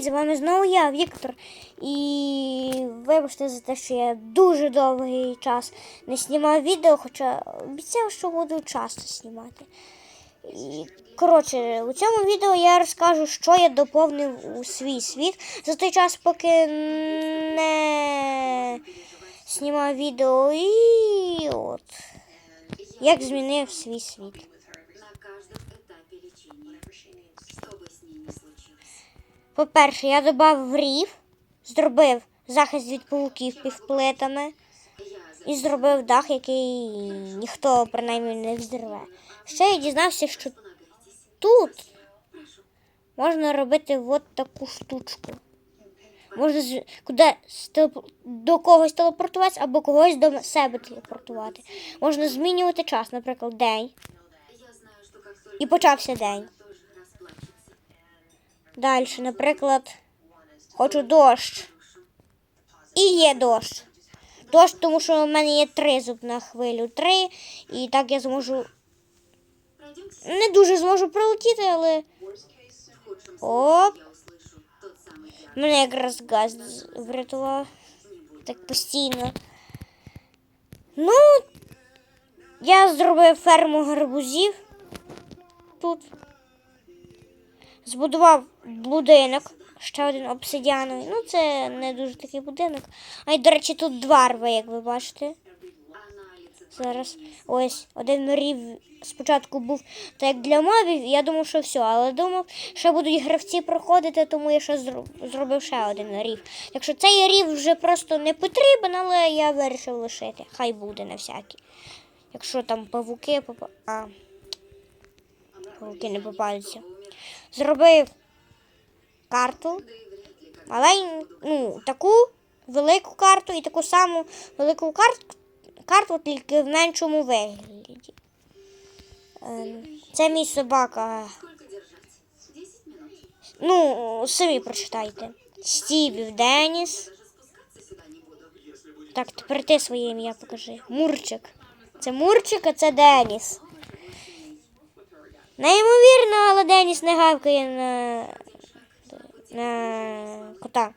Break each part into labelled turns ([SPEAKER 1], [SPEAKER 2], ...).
[SPEAKER 1] З вами знову я, Віктор. І вибачте за те, що я дуже довгий час не знімав відео, хоча обіцяв, що буду часто знімати. І, коротше, у цьому відео я розкажу, що я доповнив у свій світ за той час, поки не знімав відео. І от. Як змінив свій світ. По-перше, я додав рів, зробив захист від пауків півплитами і зробив дах, який ніхто принаймні не взірве. Ще я дізнався, що тут можна робити от таку штучку. Можна з- куди стелеп- до когось телепортуватися або когось до себе телепортувати. Можна змінювати час, наприклад, день. І почався день. Далі, наприклад, хочу дощ. І є дощ. Дощ, тому що в мене є три зуб на хвилю. Три. І так я зможу. Не дуже зможу пролетіти, але. Оп! Мене якраз газ врятував. Так постійно. Ну, я зробив ферму гарбузів тут. Збудував будинок, ще один обсидіановий. Ну, це не дуже такий будинок. А й, до речі, тут два рви, як ви бачите. Зараз ось один рів спочатку був так для мобів, я думав, що все, але думав, що будуть гравці проходити, тому я ще зроб- зробив ще один рів. Якщо цей рів вже просто не потрібен, але я вирішив лишити. Хай буде на всякий. Якщо там павуки попа... А, павуки не попадуться. Зробив карту. Малень... ну, таку велику карту і таку саму велику карту, карту тільки в меншому вигляді. Ем, Це мій собака. Ну, самі прочитайте. Стівів Деніс. Так, тепер ти своє ім'я покажи. Мурчик. Це Мурчик, а це Деніс. Неймовірно, але Деніс не гавкає на, на кота.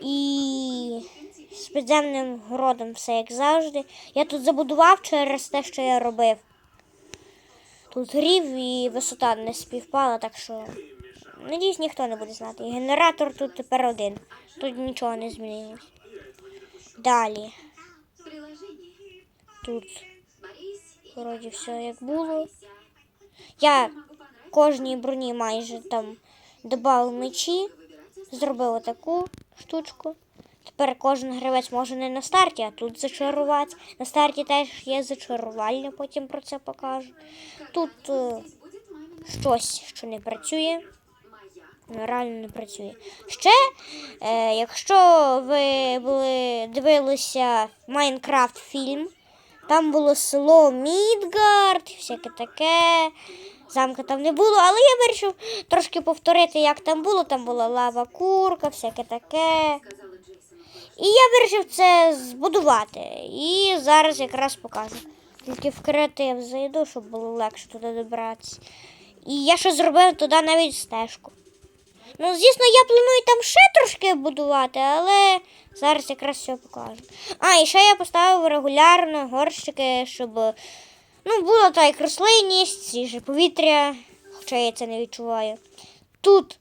[SPEAKER 1] І з підземним городом все як завжди. Я тут забудував через те, що я робив. Тут рів і висота не співпала, так що надіюсь, ніхто не буде знати. Генератор тут тепер один. Тут нічого не змінилось. Далі. Тут вроді все як було. Я кожній броні майже там додав мечі. зробила таку штучку. Тепер кожен гравець може не на старті, а тут зачарувати. На старті теж є зачарувальня, потім про це покажу. Тут е, щось, що не працює, ну, реально не працює. Ще, е, якщо ви були, дивилися Майнкрафт фільм, там було село Мідгард, всяке таке. Замка там не було, але я вирішив трошки повторити, як там було. Там була лава курка, всяке таке. І я вирішив це збудувати. І зараз якраз покажу. Тільки в креатив зайду, щоб було легше туди добратися. І я ще зробив туди навіть стежку. Ну, звісно, я планую там ще трошки будувати, але зараз якраз все покажу. А, і ще я поставив регулярно горщики, щоб ну, була та як рослинність, свіже повітря, хоча я це не відчуваю. Тут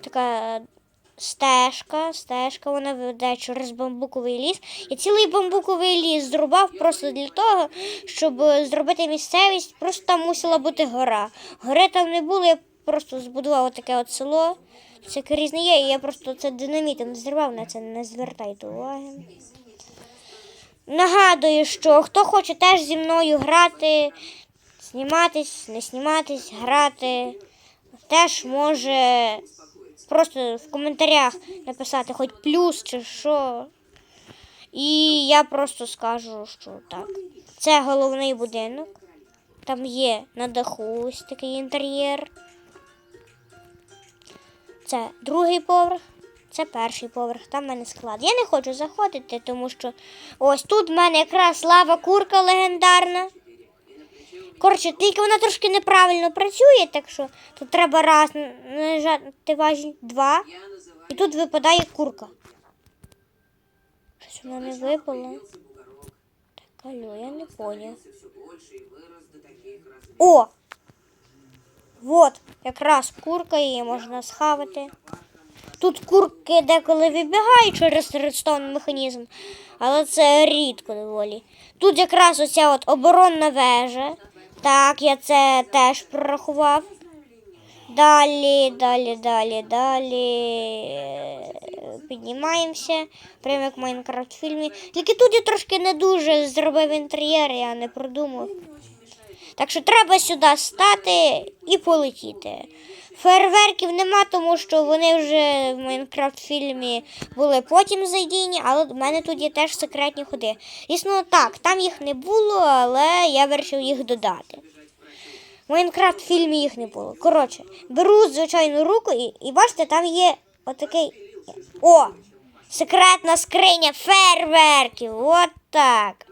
[SPEAKER 1] така стежка, стежка, вона веде через бамбуковий ліс. Я цілий бамбуковий ліс зрубав просто для того, щоб зробити місцевість. Просто там мусила бути гора. Гори там не було, я просто збудував таке от село. Це різне є, і я просто це динамітом зірвав, на це не звертайте уваги. Нагадую, що хто хоче теж зі мною грати, зніматись, не зніматись, грати, теж може просто в коментарях написати хоч плюс чи що. І я просто скажу, що так. Це головний будинок. Там є на даху ось такий інтер'єр. Це другий поверх, це перший поверх, там в мене склад. Я не хочу заходити, тому що ось тут в мене якраз лава курка легендарна. Коротше, тільки вона трошки неправильно працює, так що тут треба раз нажати важіль, два, і тут випадає курка. Щось вона не випало. Так, алло, я не поняв.
[SPEAKER 2] Становился
[SPEAKER 1] Вот, якраз курка її можна схавати. Тут курки деколи вибігають через редстоун механізм, але це рідко доволі. Тут якраз оця от оборонна вежа. Так, я це теж прорахував. Далі, далі, далі, далі. Піднімаємося, прямо як в Майнкрафт фільмі. Тільки тут я трошки не дуже зробив інтер'єр, я не продумав. Так що треба сюди стати і полетіти. Фейерверків нема, тому що вони вже в Майнкрафт фільмі були потім зайдені, але в мене тут є теж секретні ходи. Звісно, так, там їх не було, але я вирішив їх додати. В Майнкрафт фільмі їх не було. Коротше, беру звичайну руку і, і бачите, там є отакий. О! Секретна скриня фейерверків. От так.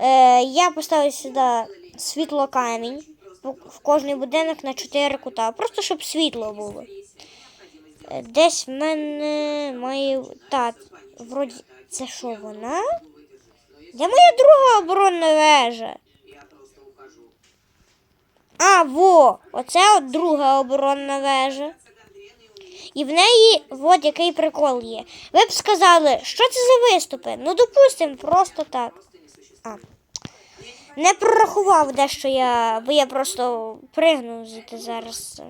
[SPEAKER 1] Е, я поставив сюди світло камінь в кожний будинок на 4 кута. Просто щоб світло було. Е, Десь в мене має. Так, вроді. Це що вона? Де моя друга оборонна вежа? А, во! Оце от друга оборонна вежа. І в неї от який прикол є. Ви б сказали, що це за виступи? Ну, допустимо, просто так. А. Не прорахував дещо я, бо я просто пригну звідти зараз.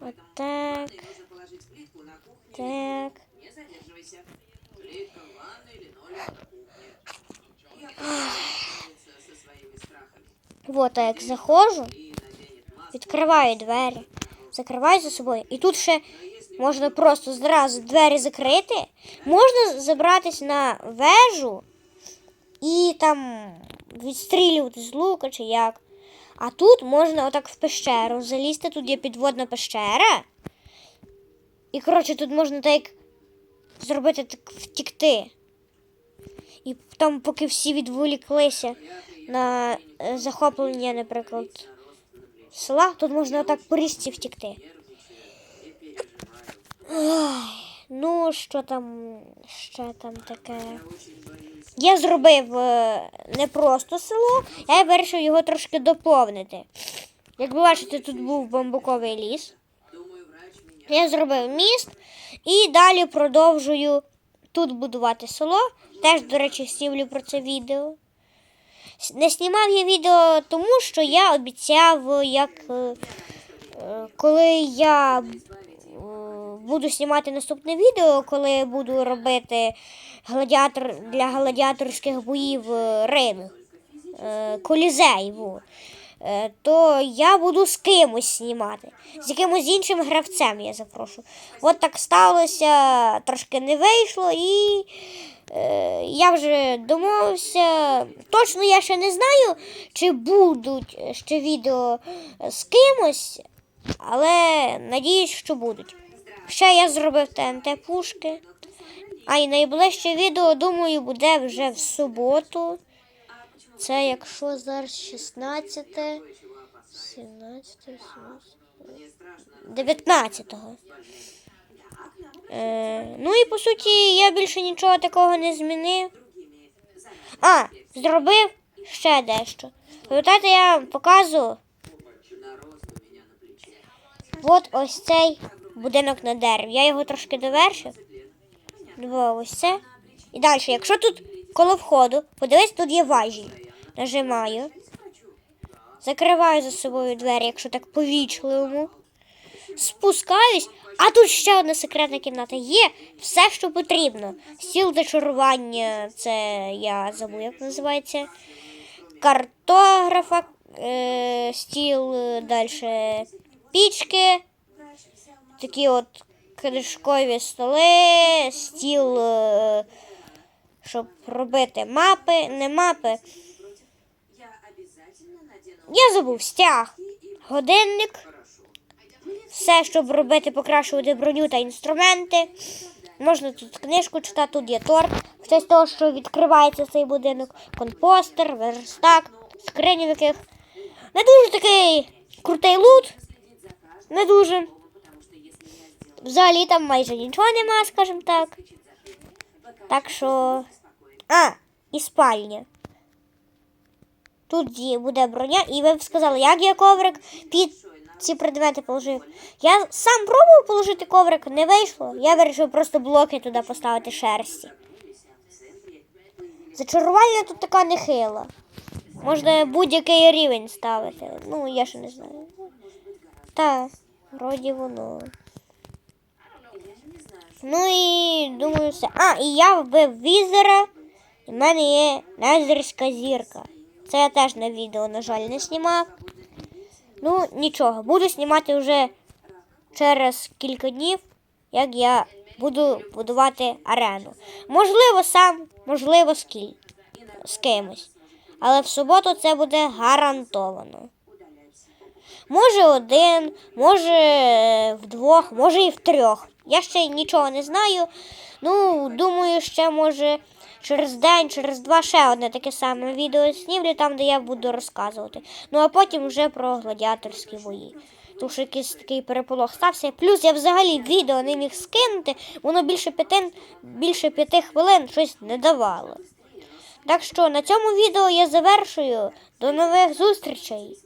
[SPEAKER 1] Отак, так.
[SPEAKER 2] Я.
[SPEAKER 1] Вот, а як заходжу, відкриваю двері, закриваю за собою. І тут ще можна просто зразу двері закрити. Можна забратись на вежу і там відстрілювати з лука чи як. А тут можна отак в пещеру залізти, тут є підводна пещера. І, коротше, тут можна так зробити так втікти. І там, поки всі відволіклися на е, захоплення, наприклад, села, тут можна отак по річці втікти. Ой, ну, що там, ще там таке. Я зробив е, не просто село, я вирішив його трошки доповнити. Як ви бачите, тут був бамбуковий ліс. Я зробив міст і далі продовжую тут будувати село. Теж, до речі, снімлю про це відео. Не знімав я відео тому, що я обіцяв, як е, е, коли я буду знімати наступне відео, коли буду робити гладіатор для гладіаторських боїв е, Рим, е, колізей. Е, то я буду з кимось знімати. З якимось іншим гравцем я запрошу. От так сталося, трошки не вийшло, і е, я вже домовився. Точно я ще не знаю, чи будуть ще відео з кимось, але надіюсь, що будуть. Ще я зробив ТНТ пушки. А й найближче відео, думаю, буде вже в суботу. Це якщо зараз 16, 17, 19. Е, ну і по суті я більше нічого такого не змінив. А, зробив ще дещо. Пам'ятаєте, я вам
[SPEAKER 2] плече.
[SPEAKER 1] от ось цей будинок на дереві. Я його трошки довершив. Два ось це. І далі, якщо тут коло входу, подивись, тут є важіль. Нажимаю. Закриваю за собою двері, якщо так по-вічливому. Спускаюсь, а тут ще одна секретна кімната. Є все, що потрібно. Стіл зачарування, це я забув, як називається. Картографа, е, стіл, далі пічки, такі от книжкові столи, стіл, е, щоб робити мапи, не мапи.
[SPEAKER 2] Я
[SPEAKER 1] забув стяг, годинник, все, щоб робити, покращувати броню та інструменти. Можна тут книжку читати, тут є торт. В честь того, що відкривається цей будинок, компостер, верстак, скрині яких. Не дуже такий крутий лут. Не дуже. Взагалі там майже нічого нема, скажімо так. Так що. А, і спальня. Тут буде броня, і ви б сказали, як я коврик під ці предмети положив. Я сам пробував положити коврик, не вийшло. Я вирішив просто блоки туди поставити шерсті. Зачарування тут така нехила. Можна будь-який рівень ставити. Ну, я ще не знаю. Та, вроді воно. Ну і думаю, все. А, і я вбив візера, і в мене є незерська зірка. Це я теж на відео, на жаль, не знімав. Ну, нічого, буду знімати вже через кілька днів, як я буду будувати арену. Можливо, сам, можливо, з, кіль... з кимось. Але в суботу це буде гарантовано. Може один, може вдвох, може і в трьох. Я ще нічого не знаю. Ну, думаю, ще може через день, через два ще одне таке саме відео знімлю, там, де я буду розказувати. Ну а потім вже про гладіаторські бої. Тому що якийсь такий переполох стався. Плюс я взагалі відео не міг скинути, воно більше п'яти, більше п'яти хвилин щось не давало. Так що на цьому відео я завершую. До нових зустрічей!